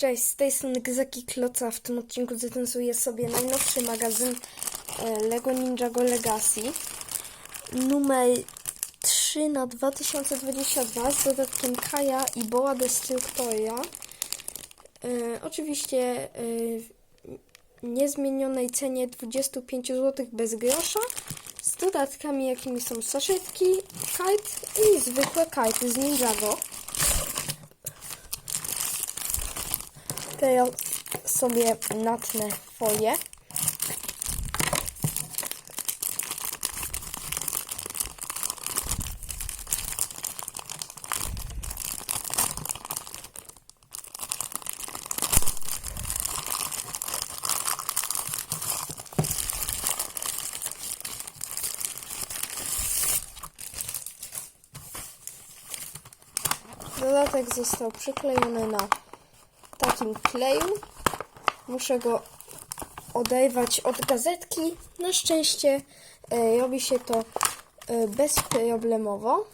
Cześć, z tej strony Gzaki Kloca. W tym odcinku zrecenzuję sobie najnowszy magazyn e, Lego Ninjago Legacy numer 3 na 2022 z dodatkiem Kaja i Boa Destruktora. E, oczywiście e, niezmienionej cenie 25 zł bez grosza z dodatkami jakimi są saszetki, kite i zwykłe kite z Ninjago. Teraz sobie natnę folię. Dodatek został przyklejony na takim kleju. Muszę go oderwać od gazetki. Na szczęście e, robi się to e, bezproblemowo.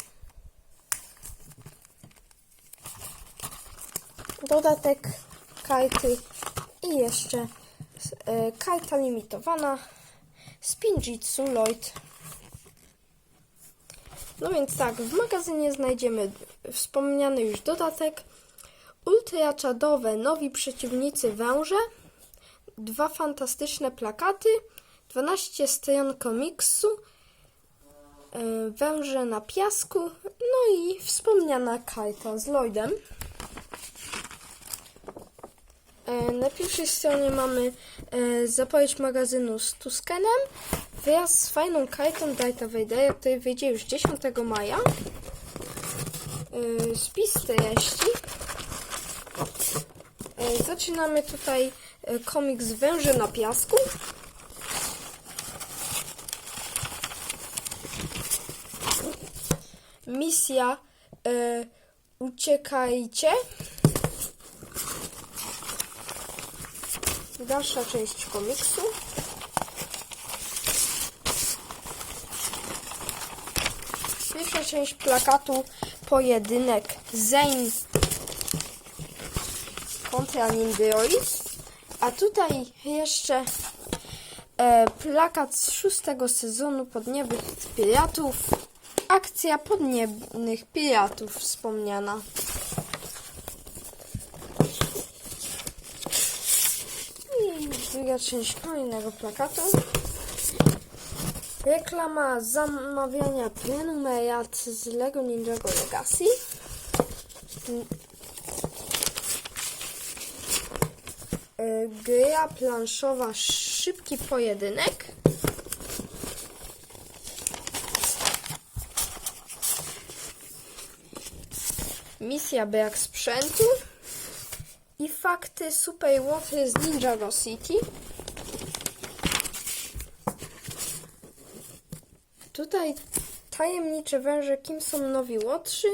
Dodatek karty i jeszcze e, karta limitowana Spinjitsu Lloyd. No więc tak, w magazynie znajdziemy wspomniany już dodatek, ultraczadowe nowi przeciwnicy węże, dwa fantastyczne plakaty, 12 stron komiksu, e, węże na piasku, no i wspomniana karta z Lloydem. E, Na pierwszej stronie mamy e, zapowiedź magazynu z Tuskenem wraz z fajną kartą Darta Vadera, który wyjdzie już 10 maja. Spis treści. E, Zaczynamy tutaj e, komiks Węże na piasku. Misja e, Uciekajcie. Dalsza część komiksu. Pierwsza część plakatu Pojedynek Zane Nindeolis. A tutaj jeszcze e, plakat z szóstego sezonu Podniebnych Piratów. Akcja Podniebnych Piratów wspomniana. I druga część kolejnego plakatu. Reklama zamawiania prenumerat z Lego Ninjago Legacy. Gra planszowa Szybki Pojedynek. Misja brak sprzętu. I fakty Super Łoty z Ninjago City. Tutaj tajemnicze węże, kim są nowi łotrzy.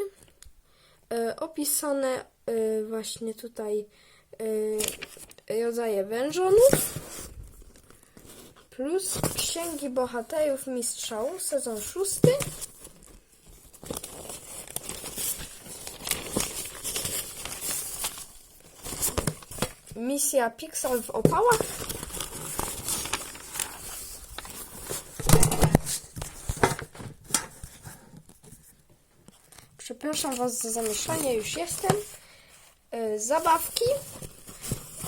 E, opisane e, właśnie tutaj e, rodzaje wężonów. Plus księgi bohaterów mistrzał, sezon szósty. Misja Pixel w opałach. Przepraszam Was za zamieszanie, już jestem. E, Zabawki.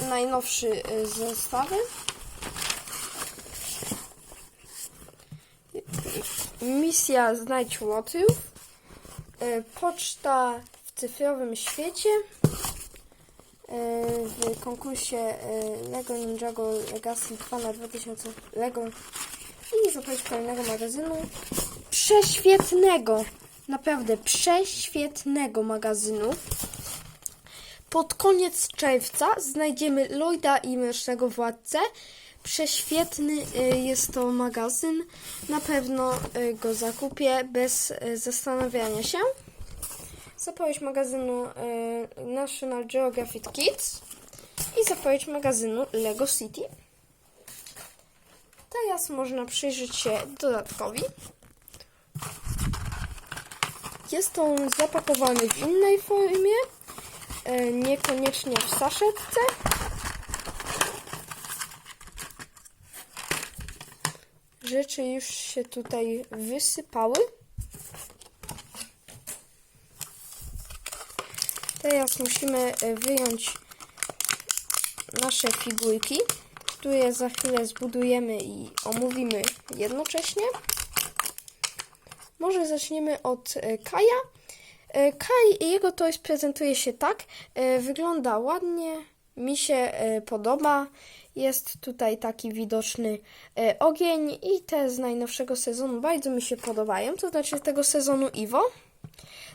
Najnowszy e, zestawy. Misja Znajdź Łotyów. E, Poczta w cyfrowym świecie. E, W konkursie Lego Ninjago Legacy 2 na 2000 Lego i zapowiedź kolejnego magazynu prześwietnego, naprawdę prześwietnego magazynu. Pod koniec czerwca znajdziemy Lloyda i Mrocznego Władcę. Prześwietny y, jest to magazyn. Na pewno y, go zakupię bez y, zastanawiania się. Zapowiedź magazynu National Geographic Kids i zapowiedź magazynu Lego City. Teraz można przyjrzeć się dodatkowi. Jest on zapakowany w innej formie. E, niekoniecznie w saszetce. Rzeczy już się tutaj wysypały. Teraz musimy e, wyjąć nasze figurki, które za chwilę zbudujemy i omówimy jednocześnie. Może zaczniemy od e, Kaja. E, Kaj i jego toys prezentuje się tak. E, Wygląda ładnie, mi się e, podoba. Jest tutaj taki widoczny ogień i te z najnowszego sezonu bardzo mi się podobają, to znaczy tego sezonu Iwo.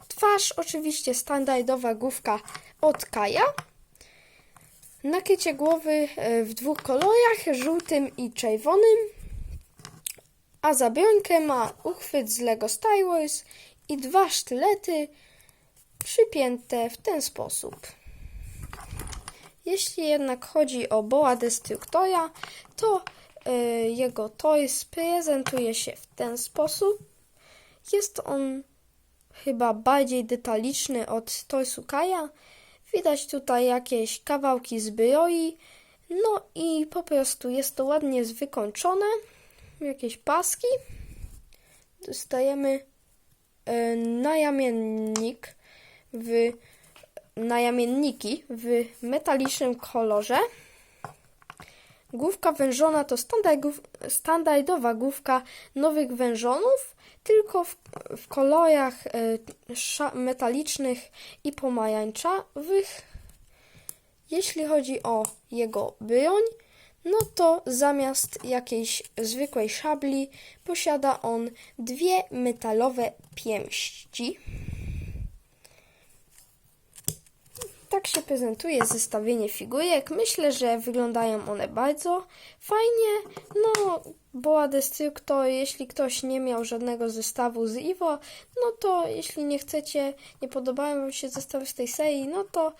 Twarz oczywiście standardowa główka od Kaja. Nakrycie głowy w dwóch kolorach, żółtym i czerwonym. A za ma uchwyt z Lego Star Wars i dwa sztylety przypięte w ten sposób. Jeśli jednak chodzi o boa destruktora, to e, jego toys prezentuje się w ten sposób. Jest on chyba bardziej detaliczny od toysu Kaja. Widać tutaj jakieś kawałki zbroi. No i po prostu jest to ładnie wykończone. Jakieś paski. Dostajemy e, najamiennik w najamienniki w metalicznym kolorze. Główka wężona to standardowa główka nowych wężonów, tylko w, w kolorach e, metalicznych i pomarańczowych. Jeśli chodzi o jego broń, no to zamiast jakiejś zwykłej szabli posiada on dwie metalowe pięści. Tak się prezentuje zestawienie figurek. Myślę, że wyglądają one bardzo fajnie. No, Boa Destructor, jeśli ktoś nie miał żadnego zestawu z Iwo, no to jeśli nie chcecie, nie podobają Wam się zestawy z tej serii, no to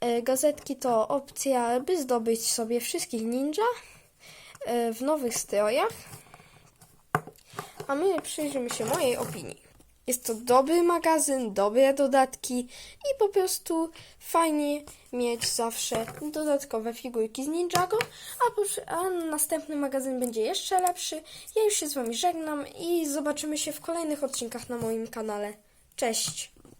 e, gazetki to opcja, by zdobyć sobie wszystkich ninja e, w nowych strojach. A my przyjrzymy się mojej opinii. Jest to dobry magazyn, dobre dodatki i po prostu fajnie mieć zawsze dodatkowe figurki z Ninjago, a, a następny magazyn będzie jeszcze lepszy. Ja już się z Wami żegnam i zobaczymy się w kolejnych odcinkach na moim kanale. Cześć!